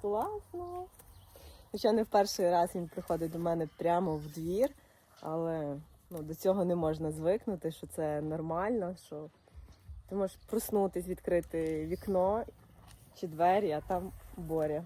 Класно. Хоча не в перший раз він приходить до мене прямо в двір, але ну, до цього не можна звикнути, що це нормально, що ти можеш проснутись, відкрити вікно чи двері, а там боря.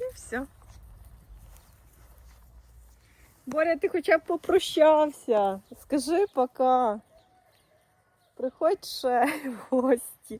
І все. Боря, ти хоча б попрощався. Скажи пока. Приходь ще в гості.